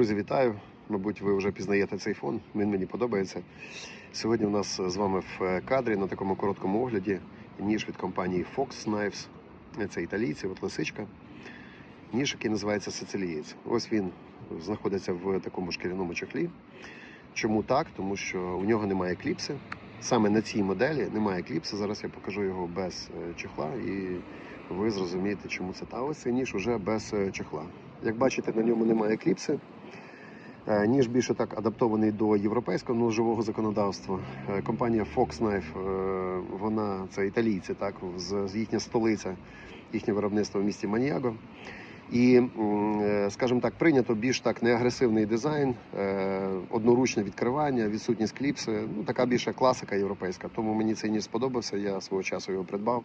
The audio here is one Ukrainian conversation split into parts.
Друзі, вітаю! Мабуть, ви вже пізнаєте цей фон. Він мені подобається. Сьогодні у нас з вами в кадрі на такому короткому огляді ніж від компанії Fox Knives. Це італійці, от лисичка. Ніж, який називається сицилієць. Ось він знаходиться в такому шкіряному чехлі. Чому так? Тому що у нього немає кліпси. Саме на цій моделі немає кліпси. Зараз я покажу його без е, чехла і ви зрозумієте, чому це. Та ось ніж уже без е, чехла. Як бачите, на ньому немає кліпси. Е, Ніж більше так адаптований до європейського ножового законодавства. Е, Компанія Fox Knife, е, вона це італійці, так, з їхня столиця, їхнє виробництво в місті Маніаго. І, скажімо так, прийнято більш так неагресивний дизайн, одноручне відкривання, відсутність кліпси. Ну, така більша класика європейська. Тому мені цей ніж сподобався. Я свого часу його придбав.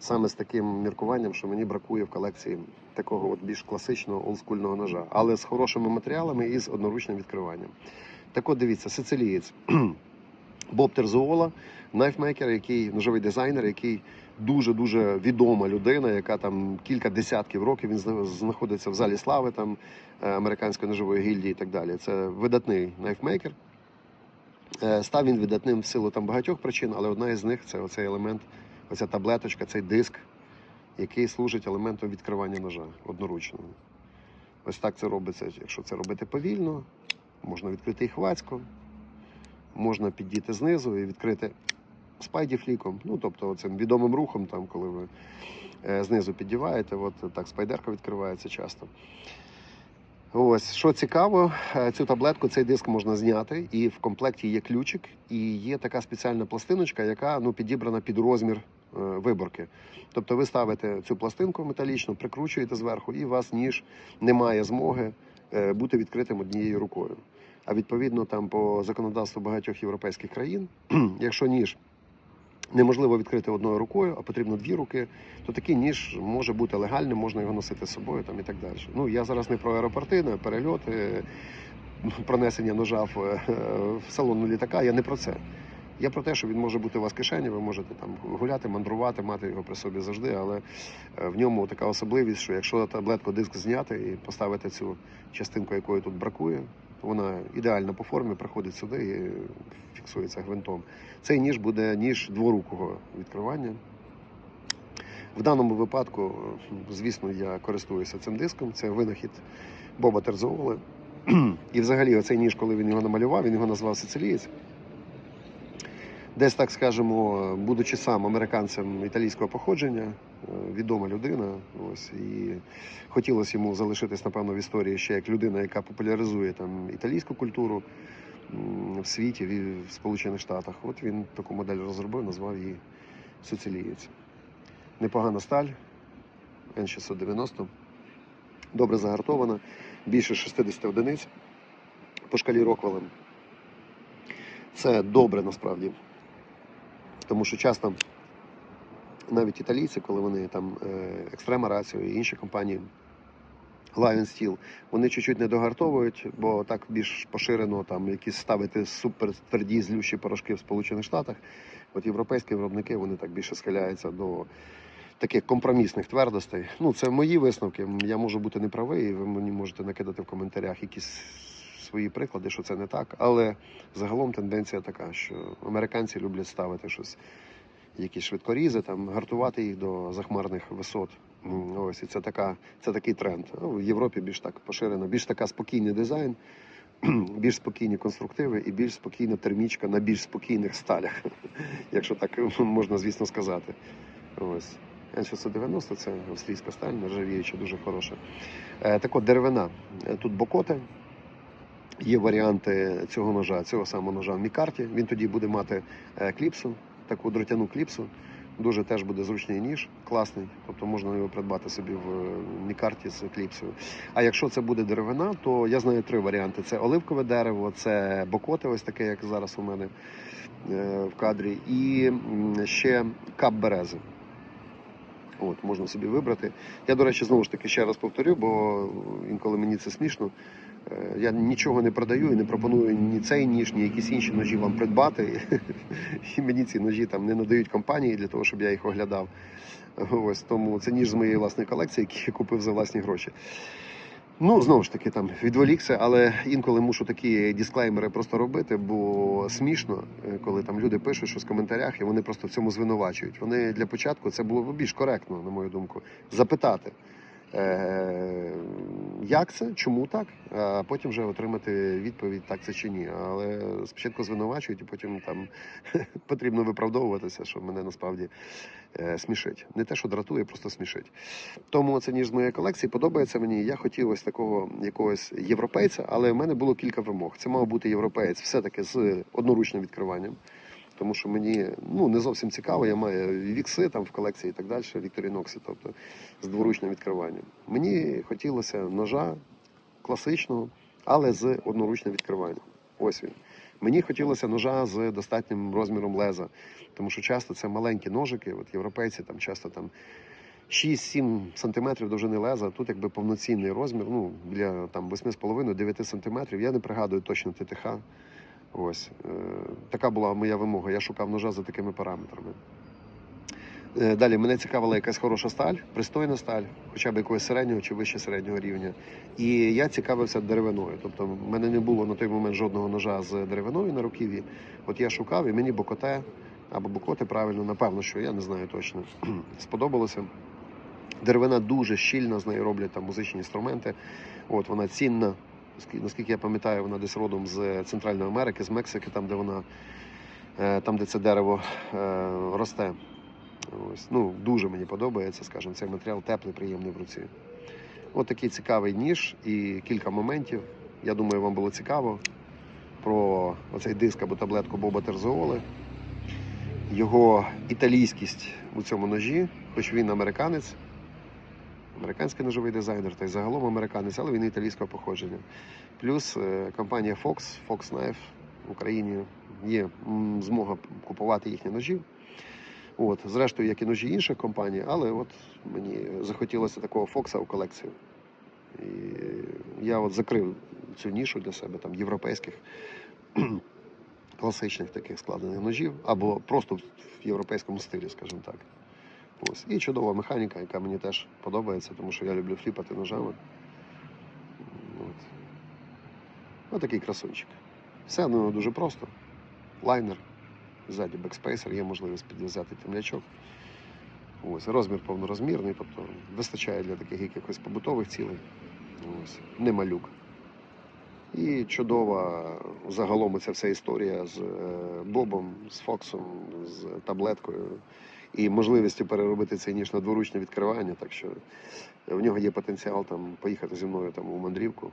Саме з таким міркуванням, що мені бракує в колекції такого от більш класичного олдскульного ножа, але з хорошими матеріалами і з одноручним відкриванням. Так от дивіться, сицилієць Боб Терзуола, найфмейкер, який ножовий дизайнер, який дуже дуже відома людина, яка там кілька десятків років він знаходиться в залі слави там е, американської ножової гільдії і так далі. Це видатний найфмейкер. Е, Став він видатним в силу там багатьох причин, але одна із них це оцей елемент, оця таблеточка, цей диск, який служить елементом відкривання ножа одноручного. Ось так це робиться. Якщо це робити повільно, можна відкрити і хвацько, можна підійти знизу і відкрити спайдіфліком. Ну, тобто цим відомим рухом, там, коли ви е, знизу піддіваєте, от так спайдерка відкривається часто. Ось, що цікаво, е, цю таблетку, цей диск можна зняти, і в комплекті є ключик, і є така спеціальна пластиночка, яка ну, підібрана під розмір виборки. Тобто ви ставите цю пластинку металічну, прикручуєте зверху, і у вас ніж не має змоги е, бути відкритим однією рукою. А відповідно, там по законодавству багатьох європейських країн, якщо ніж неможливо відкрити одною рукою, а потрібно дві руки, то такий ніж може бути легальним, можна його носити з собою там і так далі. Ну я зараз не про аеропорти, не перельоти, пронесення ножа в, е, в салон літака. Я не про це. Я про те, що він може бути у вас в кишені, ви можете там гуляти, мандрувати, мати його при собі завжди, але е, в ньому така особливість, що якщо таблетку диск зняти і поставити цю частинку, якої тут бракує, вона ідеально по формі приходить сюди і фіксується гвинтом. Цей ніж буде ніж дворукого відкривання. В даному випадку, е, звісно, я користуюся цим диском. Це винахід Боба Терзоули. І взагалі, оцей ніж, коли він його намалював, він його назвав сицилієць. Десь так скажемо, будучи сам американцем італійського походження, е, відома людина. Ось і хотілося йому залишитись, напевно, в історії ще як людина, яка популяризує там італійську культуру в світі, в Сполучених Штатах. От він таку модель розробив, назвав її сицилієць. Непогана сталь N690, добре загартована, більше 60 одиниць по шкалі Роквелем. Це добре насправді. Тому що часто навіть італійці, коли вони там е, Extrema Ratio і інші компанії Lion Steel, вони чуть-чуть не догартовують, бо так більш поширено там якісь ставити супер тверді злющі порошки в Сполучених Штатах. От європейські виробники вони так більше схиляються до таких компромісних твердостей. Ну, це мої висновки. Я можу бути неправий, і ви мені можете накидати в коментарях якісь свої приклади, що це не так. Але загалом тенденція така, що американці люблять ставити щось, якісь швидкорізи, там, гартувати їх до захмарних висот. Ось, і це, така, це такий тренд. А В Європі більш так поширено, більш така спокійний дизайн, більш спокійні конструктиви і більш спокійна термічка на більш спокійних сталях, якщо так можна, звісно, сказати. Ось. N690 це австрійська сталь, нержавіюча, дуже хороша. Е, так от деревина. Е, Тут бокоти. Є варіанти цього ножа, цього самого ножа в мікарті. Він тоді буде мати е, кліпсу, таку дротяну кліпсу. Дуже теж буде зручний ніж, класний. Тобто можна його придбати собі в е, мікарті з кліпсою. А якщо це буде деревина, то я знаю три варіанти: це оливкове дерево, це бокоти, ось таке, як зараз у мене е, в кадрі, і ще кап берези. От, можна собі вибрати. Я, до речі, знову ж таки ще раз повторю, бо інколи мені це смішно. Е, Я нічого не продаю і не пропоную ні цей ніж, ні якісь інші ножі вам придбати. І мені ці ножі там не надають компанії для того, щоб я їх оглядав. Ось тому це ніж з моєї власної колекції, який я купив за власні гроші. Ну, знову ж таки, там відволікся, але інколи мушу такі дисклеймери просто робити, бо смішно, е, коли там люди пишуть щось в коментарях, і вони просто в цьому звинувачують. Вони для початку це було б більш коректно, на мою думку, запитати, як це, чому так, а потім вже отримати відповідь, так це чи ні. Але спочатку звинувачують, і потім там потрібно виправдовуватися, що мене насправді е, смішить. Не те, що дратує, просто смішить. Тому це ніж з моєї колекції подобається мені. Я хотів ось такого якогось європейця, але в мене було кілька вимог. Це мав бути європеєць все-таки з одноручним відкриванням. Тому що мені ну не зовсім цікаво, я маю вікси там в колекції і так далі, Вікторінокси, тобто з дворучним відкриванням. Мені хотілося ножа класичного, але з одноручним відкриванням. Ось він. Мені хотілося ножа з достатнім розміром леза, тому що часто це маленькі ножики, от європейці там часто там 6-7 сантиметрів довжини леза. Тут якби повноцінний розмір, ну біля там 8,5-9 сантиметрів. Я не пригадую точно ТТХ. Ось е, така була моя вимога. Я шукав ножа за такими параметрами. Е, Далі мене цікавила якась хороша сталь, пристойна сталь, хоча б якогось середнього чи вище середнього рівня. І я цікавився деревиною. Тобто, в мене не було на той момент жодного ножа з деревиною на руків'ї. От я шукав, і мені бокоте або бокоти правильно, напевно, що я не знаю точно. Сподобалося. Деревина дуже щільна, з нею роблять там музичні інструменти. От вона цінна. Скі- Наскільки я пам'ятаю, вона десь родом з Центральної Америки, з Мексики, там, де вона, е, там, де це дерево е, росте. Ось, ну, дуже мені подобається, скажімо, цей матеріал теплий, приємний в руці. От такий цікавий ніж і кілька моментів. Я думаю, вам було цікаво про оцей диск або таблетку Боба Терзооли. Його італійськість у цьому ножі, хоч він американець, американський ножовий дизайнер, та й загалом американець, але він італійського походження. Плюс е, компанія Fox, Fox Knife в Україні є змога купувати їхні ножі. От, зрештою, як і ножі інших компаній, але от мені захотілося такого Фокса у колекцію. І я от закрив цю нішу для себе там європейських класичних таких складених ножів, або просто в європейському стилі, скажімо так. Ось. І чудова механіка, яка мені теж подобається, тому що я люблю фліпати ножами. От. Ось такий красунчик. Все ну, дуже просто. Лайнер, ззаді бекспейсер, є можливість підв'язати темлячок. Ось, розмір повнорозмірний, тобто вистачає для таких якихось побутових цілей. Ось, не малюк. І чудова загалом ця вся історія з е, Бобом, з Фоксом, з таблеткою і можливістю переробити цей ніж на дворучне відкривання. Так що в нього є потенціал там поїхати зі мною там у мандрівку,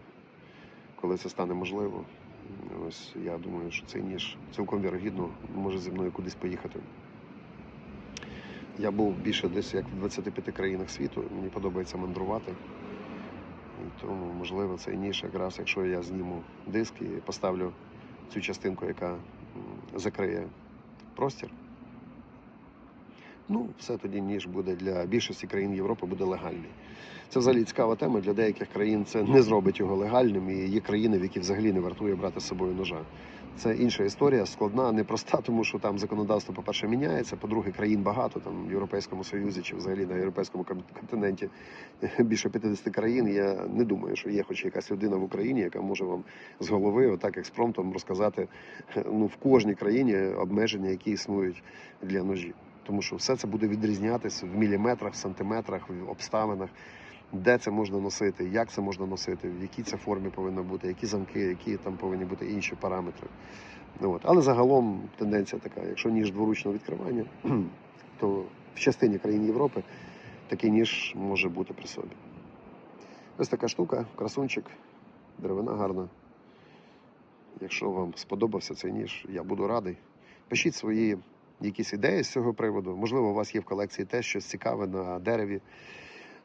коли це стане можливо. Ось я думаю, що цей ніж цілком вірогідно може зі мною кудись поїхати. Я був більше десь як в 25 країнах світу. Мені подобається мандрувати. І тому, можливо, цей ніж якраз, якщо я зніму диск і поставлю цю частинку, яка закриє простір. Ну, все тоді ніж буде для більшості країн Європи буде легальний. Це взагалі цікава тема. Для деяких країн це не зробить його легальним. І є країни, в які взагалі не вартує брати з собою ножа. Це інша історія, складна, непроста, тому що там законодавство, по-перше, міняється. По-друге, країн багато там в Європейському Союзі чи взагалі на європейському континенті більше 50 країн. Я не думаю, що є хоч якась людина в Україні, яка може вам з голови, отак експромтом розказати ну в кожній країні обмеження, які існують для ножів. Тому що все це буде відрізнятися в міліметрах, в сантиметрах, в обставинах, де це можна носити, як це можна носити, в якій це формі повинно бути, які замки, які там повинні бути інші параметри. Ну, От. Але загалом тенденція така: якщо ніж дворучного відкривання, то в частині країн Європи такий ніж може бути при собі. Ось така штука, красунчик, деревина гарна. Якщо вам сподобався цей ніж, я буду радий. Пишіть свої якісь ідеї з цього приводу. Можливо, у вас є в колекції теж щось цікаве на дереві.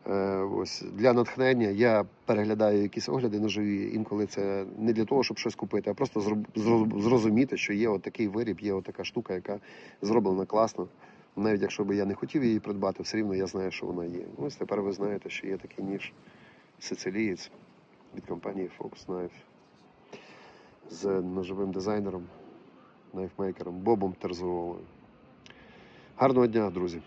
Е, ось для натхнення я переглядаю якісь огляди ножові. Інколи це не для того, щоб щось купити, а просто зрозуміти, що є отакий виріб, є отака штука, яка зроблена класно. Навіть якщо би я не хотів її придбати, все рівно я знаю, що вона є. Ось тепер ви знаєте, що є такий ніж сицилієць від компанії Fox Knife з ножовим дизайнером, найфмейкером Бобом Терзуолою. Гарного дня, друзі!